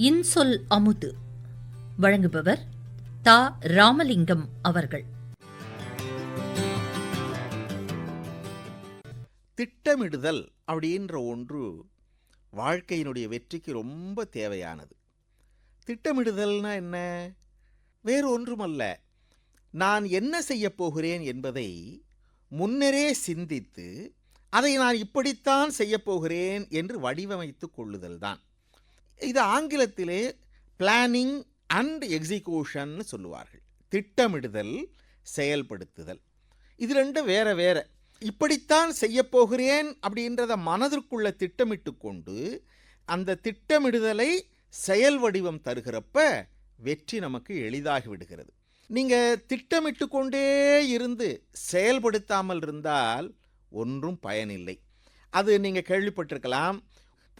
இன்சொல் அமுது. வழங்குபவர் தா. ராமலிங்கம் அவர்கள். திட்டமிடுதல் அப்படின்ற ஒன்று வாழ்க்கையினுடைய வெற்றிக்கு ரொம்ப தேவையானது. திட்டமிடுதல்னா என்ன? வேறு ஒன்றுமல்ல. நான் என்ன செய்யப் போகிறேன் என்பதை முன்னரே சிந்தித்து அதை நான் இப்படித்தான் செய்யப் போகிறேன் என்று வடிவமைத்து கொள்ளுதல் தான் இது ஆங்கிலத்திலே பிளானிங் அண்ட் எக்ஸிக்யூஷன் சொல்லுவார்கள். திட்டமிடுதல் செயல்படுத்துதல். இது ரெண்டும் வேற வேற. இப்படித்தான் செய்யப் போகிறேன் அப்படின்றத மனதிற்குள்ள திட்டமிட்டு கொண்டு அந்த திட்டமிடுதலை செயல் வடிவம் தருகிறப்ப வெற்றி நமக்கு எளிதாகி விடுகிறது. நீங்கள் திட்டமிட்டு கொண்டே இருந்து செயல்படுத்தாமல் இருந்தால் ஒன்றும் பயனில்லை. அது நீங்கள் கேள்விப்பட்டிருக்கலாம்.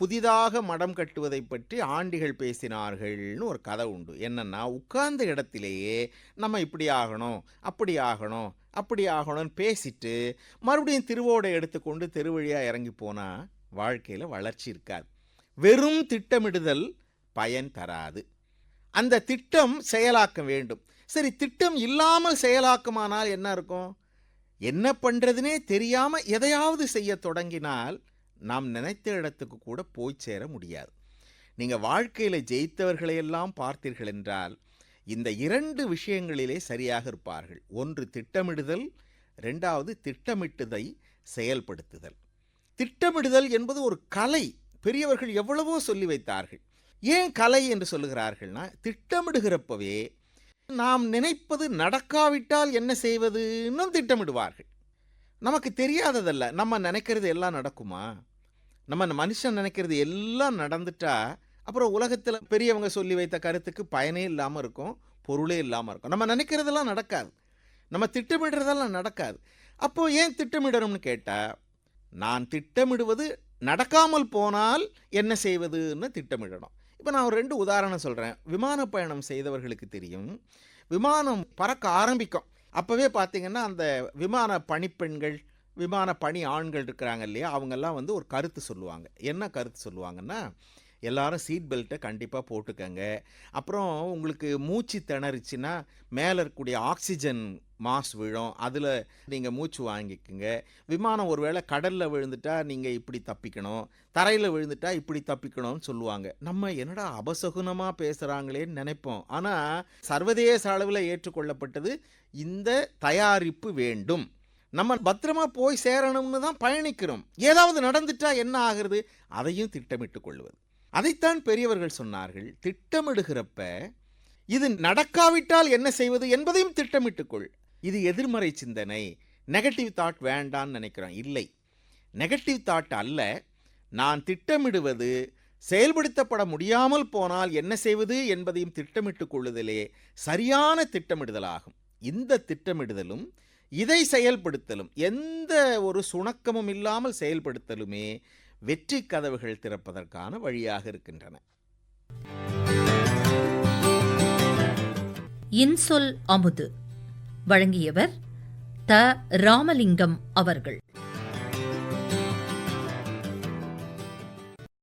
புதிதாக மடம் கட்டுவதை பற்றி ஆண்டிகள் பேசினார்கள்னு ஒரு கதை உண்டு. என்னென்னா உட்கார்ந்த இடத்திலேயே நம்ம இப்படி ஆகணும் அப்படி ஆகணும் அப்படி ஆகணும்னு பேசிட்டு மறுபடியும் திருவோடை எடுத்துக்கொண்டு தெருவழியாக இறங்கி போனால் வாழ்க்கையில் வளர்ச்சி இருக்காது. வெறும் திட்டமிடுதல் பயன் தராது. அந்த திட்டம் செயலாக்க வேண்டும். சரி திட்டம் இல்லாமல் செயலாக்கமானால் என்ன இருக்கும்? என்ன பண்ணுறதுனே தெரியாமல் எதையாவது செய்ய தொடங்கினால் நாம் நினைத்த இடத்துக்கு கூட போய் சேர முடியாது. நீங்கள் வாழ்க்கையில் ஜெயித்தவர்களையெல்லாம் பார்த்தீர்கள் என்றால் இந்த இரண்டு விஷயங்களிலே சரியாக இருப்பார்கள். ஒன்று திட்டமிடுதல் ரெண்டாவது திட்டமிட்டதை செயல்படுத்துதல். திட்டமிடுதல் என்பது ஒரு கலை. பெரியவர்கள் எவ்வளவோ சொல்லி வைத்தார்கள். ஏன் கலை என்று சொல்லுகிறார்கள்னா திட்டமிடுகிறப்பவே நாம் நினைப்பது நடக்காவிட்டால் என்ன செய்வதுன்னு திட்டமிடுவார்கள். நமக்கு தெரியாததல்ல. நம்ம நினைக்கிறது எல்லாம் நடக்குமா? நம்ம மனுஷன் நினைக்கிறது எல்லாம் நடந்துட்டா அப்புறம் உலகத்தில் பெரியவங்க சொல்லி வைத்த கருத்துக்கு பயனே இல்லாமல் இருக்கும் பொருளே இல்லாமல் இருக்கும். நம்ம நினைக்கிறதெல்லாம் நடக்காது. நம்ம திட்டமிடுறதெல்லாம் நடக்காது. அப்போது ஏன் திட்டமிடணும்னு கேட்டால் நான் திட்டமிடுவது நடக்காமல் போனால் என்ன செய்வதுன்னு திட்டமிடணும். இப்போ நான் ஒரு ரெண்டு உதாரணம் சொல்கிறேன் விமான பயணம் செய்தவர்களுக்கு தெரியும். விமானம் பறக்க ஆரம்பிக்கும். அப்போவே பார்த்தீங்கன்னா அந்த விமான பணிப்பெண்கள் விமான பணி ஆண்கள் இருக்கிறாங்க இல்லையா அவங்கெல்லாம் வந்து ஒரு கருத்து சொல்லுவாங்க. என்ன கருத்து சொல்லுவாங்கன்னா எல்லாரும் சீட் பெல்ட்டை கண்டிப்பாக போட்டுக்கங்க. அப்புறம் உங்களுக்கு மூச்சு திணறிச்சுன்னா மேலே இருக்கக்கூடிய ஆக்சிஜன் மாஸ் விழும். அதில் நீங்கள் மூச்சு வாங்கிக்கோங்க. விமானம் ஒருவேளை கடலில் விழுந்துட்டா நீங்கள் இப்படி தப்பிக்கணும். தரையில் விழுந்துட்டா இப்படி தப்பிக்கணும்னு சொல்லுவாங்க. நம்ம என்னடா அபசகுனமாக பேசுகிறாங்களேன்னு நினைப்போம். ஆனால் சர்வதேச அளவில் ஏற்றுக்கொள்ளப்பட்டது இந்த தயாரிப்பு வேண்டும். நம்ம பத்திரமா போய் சேரணும்னு தான் பயணிக்கிறோம். ஏதாவது நடந்துட்டா என்ன ஆகிறது? அதையும் திட்டமிட்டு கொள்வது. அதைத்தான் பெரியவர்கள் சொன்னார்கள். திட்டமிடுகிறப்ப இது நடக்காவிட்டால் என்ன செய்வது என்பதையும் திட்டமிட்டுக்கொள் இது எதிர்மறை சிந்தனை. நெகட்டிவ் தாட் வேண்டான்னு நினைக்கிறோம். இல்லை. நெகட்டிவ் தாட் அல்ல. நான் திட்டமிடுவது செயல்படுத்தப்பட முடியாமல் போனால் என்ன செய்வது என்பதையும் திட்டமிட்டுக் கொள்ளுதலே சரியான திட்டமிடுதலாகும். இந்த திட்டமிடுதலும் இதை செயல்படுத்தலும் எந்த ஒரு சுணக்கமும் இல்லாமல் செயல்படுத்தலுமே வெற்றி கதவுகள் திறப்பதற்கான வழியாக இருக்கின்றன. இன்சொல் அமுது. வழங்கியவர் த. ராமலிங்கம் அவர்கள்.